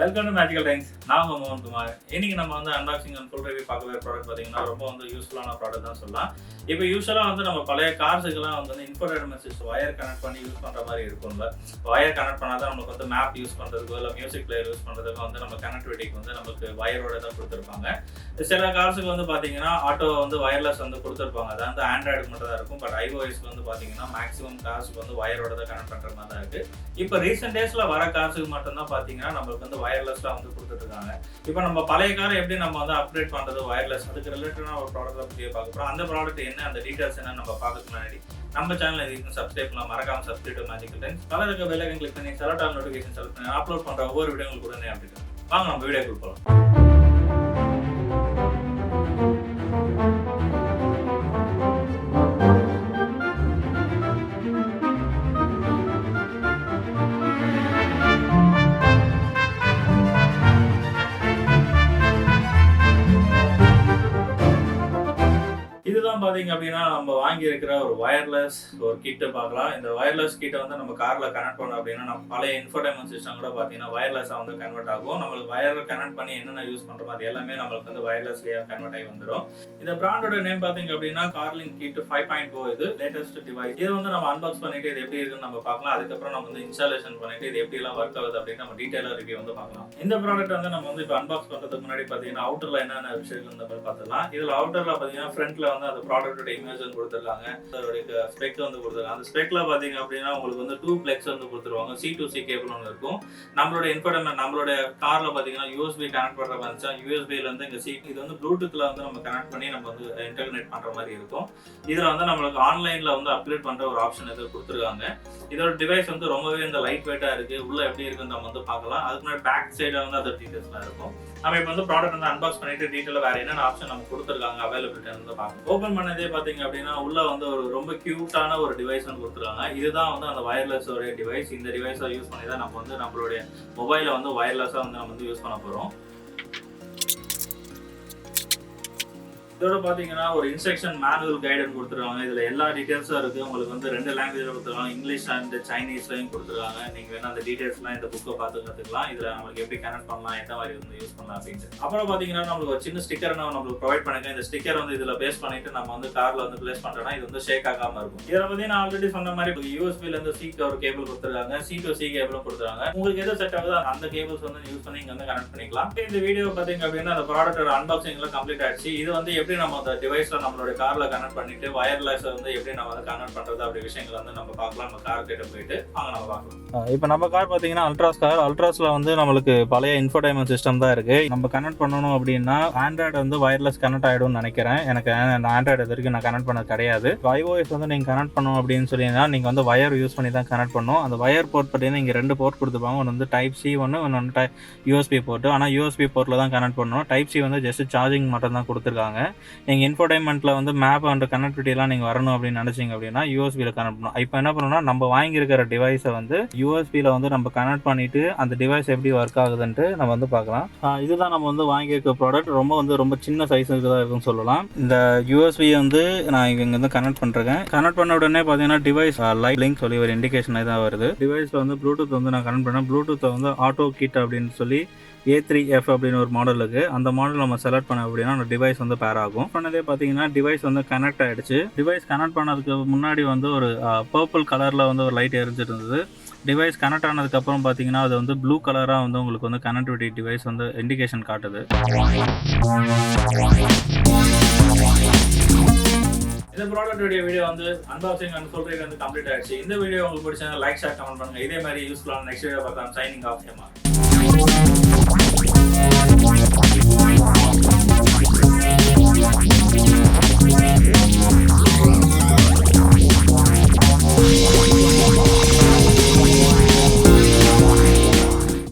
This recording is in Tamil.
வெல்கம் டு மேஜிக்கல் டைம்ஸ் நான் உங்கள் மோகன் குமார். இன்னைக்கு நம்ம வந்து அன்பாக்சிங் அண்ட் ஃபுல் ரிவ்யூ பார்க்க வேறு ப்ராடக்ட் பார்த்தீங்கன்னா ரொம்ப வந்து யூஸ்ஃபுல்லான ப்ராடக்ட் தான் சொல்லலாம். இப்போ யூஸ்வலாக வந்து நம்ம பழைய கார்ஸுக்கெல்லாம் வந்து இன்ஃபோடைன்மெண்ட் சிஸ்டம் ஒயர் கனெக்ட் பண்ணி யூஸ் பண்ணுற மாதிரி இருக்கும்ல ஒயர் கனெக்ட் பண்ணால் தான் நமக்கு வந்து மேப் யூஸ் பண்ணுறதுக்கோ இல்லை மியூசிக் பிளேயர் யூஸ் பண்ணுறதுக்கோ வந்து நம்ம கனெக்டிவிட்டிக்கு வந்து நமக்கு வயரோட தான் கொடுத்துருப்பாங்க. சில கார்ஸுக்கு வந்து பார்த்தீங்கன்னா ஆட்டோ வந்து ஒயர்லெஸ் வந்து கொடுத்துருப்பாங்க. அது வந்து ஆண்ட்ராய்டு மட்டும் தான் இருக்கும். பட் ஐஓஎஸ்க்கு வந்து பார்த்தீங்கன்னா மேக்ஸிமம் கார்ஸுக்கு வந்து ஒயரோட தான் கனெக்ட் பண்ணுற மாதிரி தான் இருக்குது இப்போ ரீசெண்ட் டேஸில் வர கார்ஸுக்கு மட்டும்தான் பார்த்தீங்கன்னா நம்மளுக்கு வந்து வயர்லெஸ்லாம் வந்து கொடுத்துட்ருக்காங்க இப்போ நம்ம பழைய காரை எப்படி நம்ம வந்து அப்டேட் பண்ணுறது ஒயர்லெஸ் அதுக்கு ரிலேட்டடான ஒரு ப்ராடக்ட் பற்றி பார்க்க போகிறோம் அந்த ப்ராடக்ட் என்ன அந்த டீட்டெயில்ஸ் என்ன நம்ம பார்க்கறதுக்கு முன்னாடி நம்ம சேனல் இதுக்கு சப்ஸ்கிரைப் பண்ணலாம் மறக்காம சப்ஸ்கிரைப் மேஜிக்கல் டைம்ஸ் கலர் இருக்க பெல்லைக்கன் கிளிக் பண்ணி செலக்ட் ஆல் நோட்டிஃபிகேஷன் செலக்ட் பண்ணி அப்லோட் பண்ணுற ஒவ்வொரு வீடியோங்களுக்கு உடனே அப்டேட் வாங்க நம்ம வீடியோ போகலாம் பார்த்தீங்க அப்படின்னா நம்ம வாங்கியிருக்கிற ஒரு ஒயர்லெஸ் ஒரு கிட்ட பார்க்கலாம். இந்த ஒயர்லெஸ் கிட்ட வந்து நம்ம காரில் கனெக்ட் பண்ணோம் அப்படின்னா நம்ம பழைய இன்ஃபர்டைன்மெண்ட் சிஸ்டம் கூட பார்த்தீங்கன்னா ஒயர்லெஸ்ஸாக வந்து கன்வெர்ட் ஆகும். நம்மளுக்கு வயரில் கனெக்ட் பண்ணி என்னென்ன யூஸ் பண்றோமோ அது எல்லாமே நம்மளுக்கு வந்து ஒயர்லெஸ்லேயே கன்வெர்ட் ஆகி வந்துடும் இந்த பிராண்டோட நேம் பார்த்தீங்க அப்படின்னா கார்லிங் கிட் ஃபைவ் பாயிண்ட் ஃபோர் இது லேட்டஸ்ட் டிவைஸ் இது வந்து நம்ம அன்பாக்ஸ் பண்ணிட்டு இது எப்படி இருக்குன்னு நம்ம பார்க்கலாம். அதுக்கப்புறம் நம்ம வந்து இன்ஸ்டாலேஷன் பண்ணிட்டு இது எப்படிலாம் ஒர்க் ஆகுது அப்படின்னு நம்ம டீட்டெயிலாக ரிவ்யூ வந்து பார்க்கலாம். இந்த ப்ராடக்ட் வந்து நம்ம வந்து இப்போ அன்பாக்ஸ் பண்ணுறதுக்கு முன்னாடி பார்த்தீங்கன்னா அவுட்டரில் என்னென்ன விஷயங்கள் இந்த மாதிரி பார்த்துக்கலாம் இதில் அவுட்டர்ல பார்த்தீங்கன்னா ஃப்ரண்ட்டில் வந்து அந்த ப்ராடக்ட் இமேஜ் வந்து கொடுத்துருக்காங்க. அதோட ஸ்பெக் வந்து கொடுத்துருக்காங்க. அந்த ஸ்பெக்ல பார்த்தீங்க அப்படின்னா உங்களுக்கு வந்து டூ பிளெக்ஸ் வந்து கொடுத்துருவாங்க. சி டு சி கேபிள் ஒன்று இருக்கும். நம்மளோட இன்ஃபர்டமெண்ட் நம்மளோட கார்ல பார்த்தீங்கன்னா யூஎஸ்பி கனெக்ட் பண்ற மாதிரி இருந்துச்சா யூஎஸ்பில இருந்து இங்கே சி இது வந்து ப்ளூடூத்ல வந்து நம்ம கனெக்ட் பண்ணி நம்ம வந்து இன்டர்நெட் பண்ற மாதிரி இருக்கும். இதுல வந்து நம்மளுக்கு ஆன்லைன்ல வந்து அப்கிரேட் பண்ற ஒரு ஆப்ஷன் இது கொடுத்துருக்காங்க. இதோட டிவைஸ் வந்து ரொம்பவே இந்த லைட் வெயிட்டா இருக்கு. உள்ள எப்படி இருக்குன்னு நம்ம வந்து பார்க்கலாம். அதுக்கு முன்னாடி பேக் சைடில் வந்து அதோட டீடைல்ஸ்லாம் இருக்கும். நம்ம இப்போ வந்து ப்ராடக்ட் வந்து அன்பாக்ஸ் பண்ணிட்டு டீட்டெயில் வேற என்னென்ன ஆப்ஷன் நம்ம கொடுத்துருக்காங்க அவைலபிலிட்டி வந்து பார்க்கணும் ஓப்பன் பண்ணதே பாத்தீங்க அப்படின்னா உள்ள வந்து ஒரு ரொம்ப கியூட்டான ஒரு டிவைஸ் வந்து கொடுத்துருக்காங்க. இதுதான் வந்து அந்த வயர்லெஸ் உடைய டிவைஸ் இந்த டிவைஸை யூஸ் பண்ணி தான் நம்ம வந்து நம்மளுடைய மொபைலை வந்து வயர்லெஸ்ஸாக வந்து நம்ம வந்து யூஸ் பண்ண போகிறோம் இதோட பாத்தீங்கன்னா ஒரு இன்ஸ்ட்ரக்ஷன் மேனுவல் கைடன் கொடுத்துருக்காங்க. இதில் எல்லா டீட்டெயில்ஸும் இருக்கு. உங்களுக்கு வந்து ரெண்டு லாங்குவேஜில் கொடுத்துருக்காங்க இங்கிலீஷ் அண்ட் சைனீஸ்லையும் கொடுத்துருக்காங்க. நீங்க வேணால் அந்த டீட்டெயில்ஸ்லாம் இந்த புக்கை பார்த்து கற்றுக்கலாம் இதில் நம்மளுக்கு எப்படி கனெக்ட் பண்ணலாம் எந்த மாதிரி வந்து யூஸ் பண்ணலாம் அப்படின்ட்டு. அப்புறம் பார்த்தீங்கன்னா நம்மளுக்கு ஒரு சின்ன ஸ்டிக்கர் நம்மளுக்கு ப்ரொவைட் பண்ணுங்க இந்த ஸ்டிக்கர் வந்து இதுல பேஸ் பண்ணிட்டு நம்ம வந்து கார்ல வந்து பிளேஸ் பண்றோம்னா இது வந்து ஷேக் ஆகாமல் இருக்கும். இதுல நான் ஆல்ரெடி சொன்ன மாதிரி யூஎஸ்பில இருந்து சி ஒரு கேபிள் கொடுத்துருக்காங்க. சி டு சி கேபிளும் கொடுத்துருக்காங்க. உங்களுக்கு எது செட் ஆகுதோ அந்த கேபிள்ஸ் வந்து யூஸ் பண்ணி இங்க வந்து கனெக்ட் பண்ணிக்கலாம். இந்த வீடியோ பார்த்தீங்க அப்படின்னா அந்த ப்ராடக்டோட அன்பாக்சிங்லாம் கம்ப்ளீட் ஆயிடுச்சு. இது வந்து எப்படி நம்ம அந்த டிவைஸில் நம்மளோட காரில் கனெக்ட் பண்ணிட்டு வயர்லெஸ் வந்து எப்படி நம்ம அதை கனெக்ட் பண்ணுறது அப்படி விஷயங்கள் வந்து நம்ம பார்க்கலாம். நம்ம கார் கிட்ட போயிட்டு அங்கே நம்ம பார்க்கலாம். இப்போ நம்ம கார் பார்த்தீங்கன்னா அல்ட்ராஸ் கார் அல்ட்ராஸில் வந்து நம்மளுக்கு பழைய இன்ஃபோடைமெண்ட் சிஸ்டம் தான் இருக்குது நம்ம கனெக்ட் பண்ணணும் அப்படின்னா ஆண்ட்ராய்டு வந்து வயர்லெஸ் கனெக்ட் ஆகிடும்னு நினைக்கிறேன். எனக்கு ஆண்ட்ராய்டு இது வரைக்கும் நான் கனெக்ட் பண்ணது கிடையாது. ஐஓஎஸ் வந்து நீங்கள் கனெக்ட் பண்ணணும் அப்படின்னு சொல்லினா நீங்கள் வந்து வயர் யூஸ் பண்ணி தான் கனெக்ட் பண்ணணும். அந்த வயர் போர்ட் பார்த்தீங்கன்னா இங்கே ரெண்டு போர்ட் கொடுத்துருப்பாங்க ஒன்று வந்து டைப் சி ஒன்று ஒன்று வந்து யூஎஸ்பி போர்ட் ஆனால் யூஎஸ்பி போர்ட்டில் தான் கனெக்ட் பண்ணணும். டைப் சி வந்து ஜஸ்ட் சார்ஜிங் மட்டும் தான் கொடுத்துருக்காங்க. நீங்கள் இன்ஃபோடைன்மெண்ட்டில் வந்து மேப் அண்ட் கனெக்டிவிட்டிலாம் நீங்கள் வரணும் அப்படின்னு நினச்சிங்க அப்படின்னா யூஎஸ்பியில் கனெக்ட் பண்ணணும். இப்போ என்ன பண்ணணும்னா நம்ம வாங்கியிருக்கிற டிவைஸை வந்து யூஎஸ்பியில் வந்து நம்ம கனெக்ட் பண்ணிட்டு அந்த டிவைஸ் எப்படி ஒர்க் ஆகுதுன்ட்டு நம்ம வந்து பார்க்கலாம். இதுதான் நம்ம வந்து வாங்கியிருக்க ப்ராடக்ட் ரொம்ப வந்து ரொம்ப சின்ன சைஸ் தான் இருக்குன்னு சொல்லலாம். இந்த யூஎஸ்பி வந்து நான் இங்கே வந்து கனெக்ட் பண்ணுறேன் கனெக்ட் பண்ண உடனே பார்த்தீங்கன்னா டிவைஸ் லைட் லிங்க் சொல்லி ஒரு இண்டிகேஷன் தான் வருது. டிவைஸில் வந்து ப்ளூடூத் வந்து நான் கனெக்ட் பண்ணேன். ப்ளூடூத்தை வந்து ஆட்டோ கிட் அப்படின்னு சொல்லி ஏ த்ரீ எஃப் அப்படின்னு ஒரு மாடல் இருக்குது அந்த மாடல் நம்ம செலக்ட் பண்ண அப்படின்னா அந்த டிவைஸ் வந்து பேர் ஆகும். பண்ணதே பார்த்தீங்கன்னா டிவைஸ் வந்து கனெக்ட் ஆகிடுச்சு டிவைஸ் கனெக்ட் பண்ணதுக்கு முன்னாடி வந்து ஒரு பர்பிள் கலரில் வந்து ஒரு லைட் எரிஞ்சிட்டு இருந்தது டிவைஸ் கனெக்ட் ஆனதுக்கப்புறம் பார்த்தீங்கன்னா அது வந்து ப்ளூ கலராக வந்து உங்களுக்கு வந்து கனெக்டிவிட்டி டிவைஸ் வந்து இண்டிகேஷன் காட்டுது. இந்த ப்ராடக்ட்டுடைய வீடியோ வந்து அன்பாக்சிங் அண்ட் சொல்றதுக்கு வந்து கம்ப்ளீட் ஆயிடுச்சு. இந்த வீடியோ உங்களுக்கு பிடிச்சா லைக் ஷேர் கமெண்ட் பண்ணுங்க. இதே மாதிரி யூஸ்ஃபுல்லான நெக்ஸ்ட் வீடியோ பார்த்தா சைனிங் ஆஃப் Yeah.